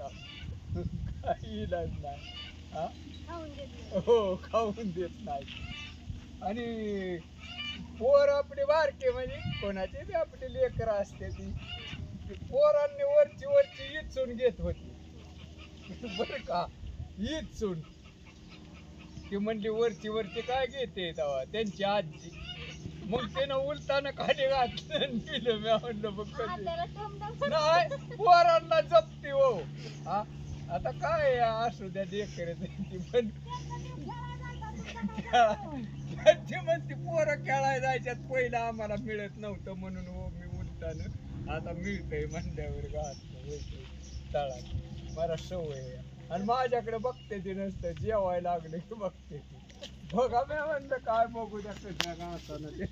काही इलाज नाही. हा? खाऊन देत नाही. हो खाऊन देत नाही. आणि पोर आपली बारके म्हणजे कोणाची बी आपली लेकर असते ती. ती पोरांनी वरची वरची इचून घेत होती. बर का? इचून. ती म्हणली वरची वरची काय घेते तेव्हा? त्यांची आजी. मग त्यानं उलताना खाली घातलं दिलं मी म्हणलं कधी टोमटम नाही पोरांना जपते हो. हा? आता काय असू द्या लेकर ती पण त्यांची म्हणते पोरं खेळायला जायच्यात. पहिलं आम्हाला मिळत नव्हतं म्हणून हो मी उलटानं आता मिळतंय म्हणल्यावर घातलं. तळात मला सवय. आणि माझ्याकडे बघते ती नसतं. जेवायला लागले की बघते ती. बघा मी म्हणलं काय बघू द्या कसं घातानं ते.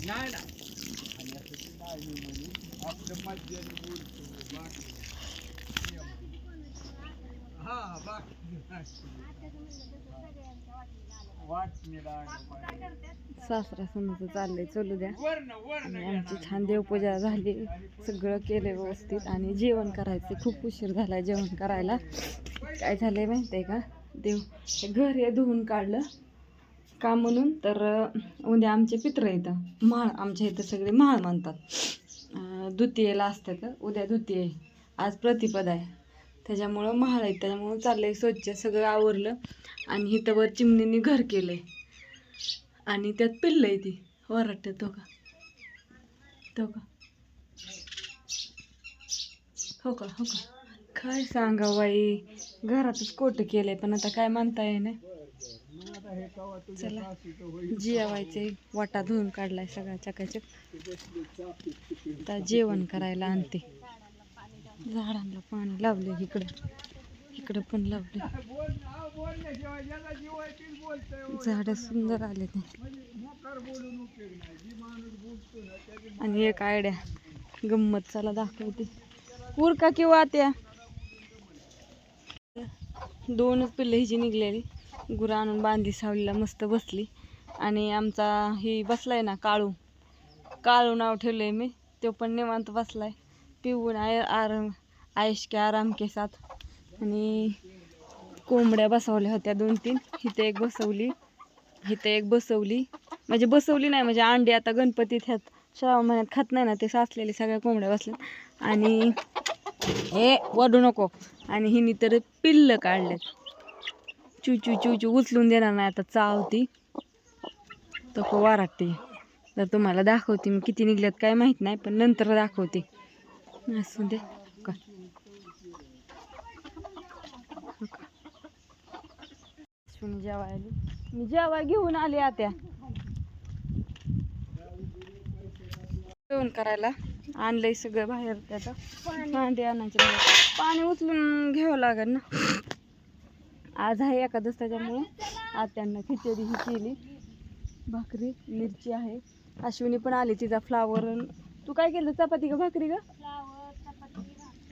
नाही ना. आणि असं ते नाही म्हणे आपलं मज्जाने बोलतो बाकी हा बाकी वाटणीला सासरा चाललंय चलू द्या. आणि आमची छान देवपूजा झाली सगळं केलं व्यवस्थित. आणि जेवण करायचं खूप उशीर झाला जेवण करायला. काय झालंय माहिती आहे का? देव हे घर हे धुवून काढलं. का म्हणून तर उद्या आमचे पित्र येतं माळ आमच्या इथं सगळे माळ मानतात अं, द्वितीयेला असतात उद्या द्वितीय आज प्रतिपद आहे. त्याच्यामुळं महाळ आहे त्याच्यामुळं चाललंय स्वच्छ सगळं आवरलं आणि इथं वर चिमणीने घर केलंय. आणि त्यात पिल्लंय ती वराट्यात तो का तो का हो का हो का. काय सांगा बाई? घरातच कोट केलंय पण आता काय म्हणता येईना चला. जेवायचे वाटा धुवून काढलाय सगळा चकाचक. आता जेवण करायला आणते. झाडांना पाणी लावले इकडं. इकडं पण लावले. झाड झाडं सुंदर आले ते आणि एक आयडिया गंमत चला दाखवते. उरका किंवा त्या दोनच पिल्लं हिची निघलेली. गुरं आणून बांधली सावलीला मस्त बसली. आणि आमचा ही बसलाय ना काळू. काळू नाव ठेवलंय मी. तो पण निवांत बसलाय. पिऊन आय आराम आयुष के आराम के साथ. आणि कोंबड्या बसवल्या होत्या दोन तीन हिथे एक बसवली. इथं एक बसवली. म्हणजे बसवली नाही म्हणजे अंडी आता गणपतीत ह्यात श्रावण महिन्यात खात नाही ना ते साचलेले सगळ्या कोंबड्या बसल्या आणि हे वडू नको. आणि हिने तर पिल्लं काढलेत. चू चू चू चू उचलून देणार नाही आता चावती. तो वाराटते तर तुम्हाला दाखवते मी किती निघल्यात काय माहीत नाही पण नंतर दाखवते. असू दे. का जेवायला आली मी जेवाय घेऊन आले आत्या जेवण करायला. आणलंय सगळं बाहेर त्याचं भांडी आणायचे. पाणी उचलून घ्यावं लागेल ना? आज आहे एकादश त्याच्यामुळे. आत्यांना खिचडी ही केली. भाकरी मिरची आहे. अश्विनी पण आली तिचा फ्लावर तू काय केलं? चपाती का भाकरी का.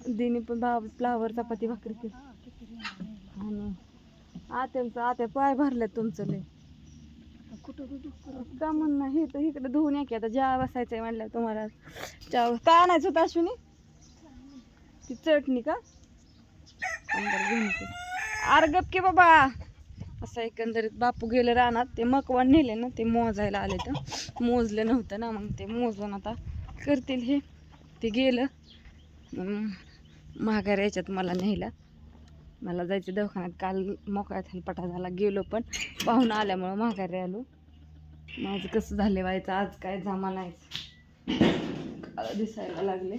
दिनी पण भा फ्लावर चपाती भाकरी केली. आणि आत्यांचं आत्या पाय भरल्यात तुमचं लय. का म्हणणं हे तर इकडे धुवून या की आता जेव्हा बसायचंय म्हणलं तुम्हाला चहा काय आणायचं होतं अश्विनी? ती चटणी का? अर्गप घेऊन गप की बाबा. असं एकंदरीत बापू गेले रानात ते मकवान नेले ना ते मोजायला आले तर. मोजलं नव्हतं ना मग ते मोजून आता करतील हे. ते गेलं. मग महागार याच्यात मला न्यायला. मला जायचं दवाखान्यात. काल मोकळ्या थालपटा झाला. गेलो पण. पाहुणं आल्यामुळं माघारी आलो. माझं कसं झाले व्हायचं? आज काय जमा नाही दिसायला लागले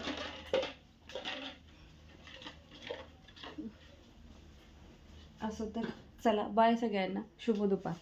असं तर चला बाय सगळ्यांना. शुभ दुपार.